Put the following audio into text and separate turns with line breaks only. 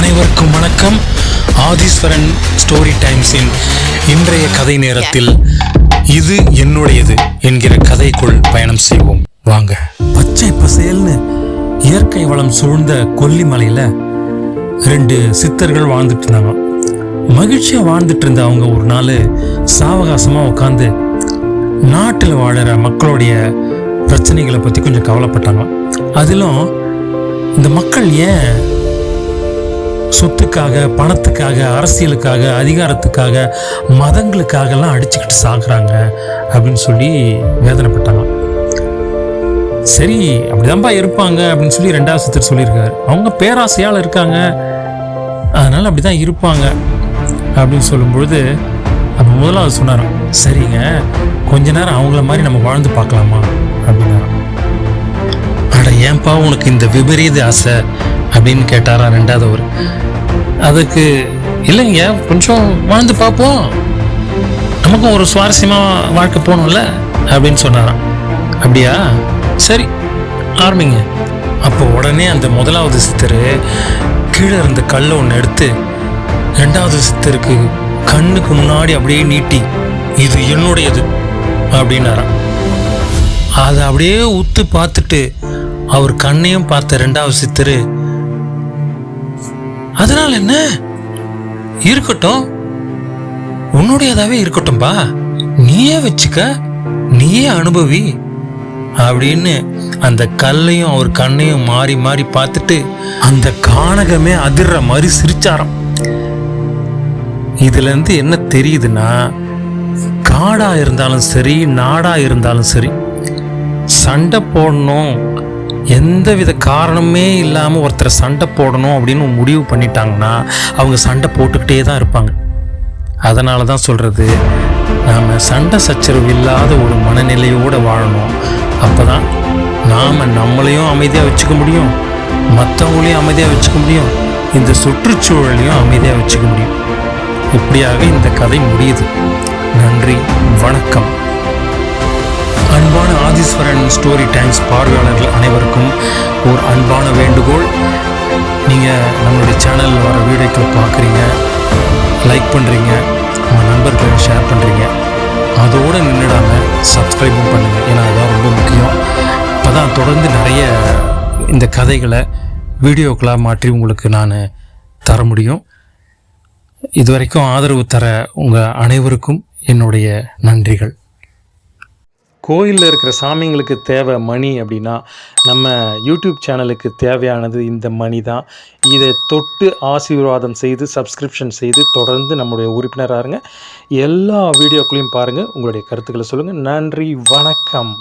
அனைவருக்கும் வணக்கம். ஆதீஸ்வரன் ஸ்டோரி டைம்ஸின் இன்றைய கதை நேரத்தில் இது என்னுடையது என்கிற கதைக்குள் பயணம் செய்வோம். வாங்க. பச்சை பசேல்னு இயற்கை வளம் சூழ்ந்த கொல்லிமலையில ரெண்டு சித்தர்கள் வாழ்ந்துட்டு இருந்தாங்க. மகிழ்ச்சியா வாழ்ந்துட்டு இருந்த அவங்க ஒரு நாள் சாவகாசமா உட்காந்து நாட்டில் வாழற மக்களுடைய பிரச்சனைகளை பத்தி கொஞ்சம் கவலைப்பட்டாங்க. அதிலும் இந்த மக்கள் ஏன் சொத்துக்காக பணத்துக்காக அரசியலுக்காக அதிகாரத்துக்காக மதங்களுக்காகலாம் அடிச்சுக்கிட்டு சாகுறாங்க அப்படின்னு சொல்லி வேதனைப்பட்டாங்க சரி அப்படிதான்ப்பா இருப்பாங்க அப்படின்னு சொல்லி ரெண்டாவது சித்தர் சொல்லியிருக்காரு. அவங்க பேராசையால் இருக்காங்க. அதனால அப்படிதான் இருப்பாங்க அப்படின்னு சொல்லும்பொழுது அப்போ முதலாவது சொன்னாராம் சரிங்க கொஞ்ச நேரம் அவங்கள மாதிரி நம்ம வாழ்ந்து பார்க்கலாமா? அப்படின்னாராம். அட ஏன்பா உனக்கு இந்த விபரீத ஆசை? அப்படின்னு கேட்டாரா ரெண்டாவது அவர். அதுக்கு இல்லைங்க கொஞ்சம் வாழ்ந்து பார்ப்போம். நமக்கும் ஒரு சுவாரஸ்யமாக வாழ்க்கை போகணும்ல அப்படின்னு சொன்னாராம். அப்படியா? சரி ஆரம்பிங்க. அப்போ உடனே அந்த முதலாவது சித்தர் கீழே இருந்த கல்லை ஒன்று எடுத்து ரெண்டாவது சித்தருக்கு கண்ணுக்கு முன்னாடி அப்படியே நீட்டி இது என்னுடையது? அப்படின்னாராம். அதை அப்படியே உத்து பார்த்துட்டு அவர் கண்ணையும் பார்த்த ரெண்டாவது சித்தரு அதனால என்ன? இருக்கட்டும். உன்னுடையதாவே இருக்கட்டும்பா. நீயே வச்சுக்க. நீயே அனுபவி. அப்படின்னு அந்த கல்லையும் அவர் கண்ணையும் மாறி மாறி பார்த்துட்டு அந்த கானகமே அதிர்ற மாதிரி சிரிச்சாராம். இதுலேருந்து என்ன தெரியுதுன்னா காடாக இருந்தாலும் சரி நாடாக இருந்தாலும் சரி சண்டை போடணும் எந்தவித காரணமே இல்லாமல் ஒருத்தரை சண்டை போடணும் அப்படின்னு முடிவு பண்ணிட்டாங்கன்னா அவங்க சண்டை போட்டுக்கிட்டே தான் இருப்பாங்க. அதனால தான் சொல்கிறது நாம் சண்டை சச்சரவு இல்லாத ஒரு மனநிலையோடு வாழணும். அப்போ தான் நாம் நம்மளையும் அமைதியாக வச்சுக்க முடியும். மற்றவங்களையும் அமைதியாக வச்சுக்க முடியும். இந்த சுற்றுச்சூழலையும் அமைதியாக வச்சுக்க முடியும். இப்படியாக இந்த கதை முடியுது. நன்றி வணக்கம். ஸ்டோரி டைம்ஸ் பார்வையாளர்கள் அனைவருக்கும் ஒரு அன்பான வேண்டுகோள். நீங்கள் நம்மளுடைய சேனலில் வர வீடியோக்களை பார்க்குறீங்க லைக் பண்ணுறீங்க உங்கள் நண்பர்களுக்கு ஷேர் பண்ணுறீங்க அதோடு நின்றுடாமல் சப்ஸ்கிரைபும் பண்ணுங்கள் ஏன்னா அதுதான் ரொம்ப முக்கியம். இப்போ தான் தொடர்ந்து நிறைய இந்த கதைகளை வீடியோக்களாக மாற்றி உங்களுக்கு நான் தர முடியும். இதுவரைக்கும் ஆதரவு தர உங்கள் அனைவருக்கும் என்னுடைய நன்றிகள். கோயிலில் இருக்கிற சாமிங்களுக்கு தேவை மணி அப்படின்னா நம்ம யூடியூப் சேனலுக்கு தேவையானது இந்த மணி தான். இதை தொட்டு ஆசீர்வாதம் செய்து சப்ஸ்கிரிப்ஷன் செய்து தொடர்ந்து நம்முடைய உறுப்பினராக இருங்க. எல்லா வீடியோக்களையும் பாருங்கள் உங்களுடைய கருத்துக்களை சொல்லுங்கள் நன்றி வணக்கம்.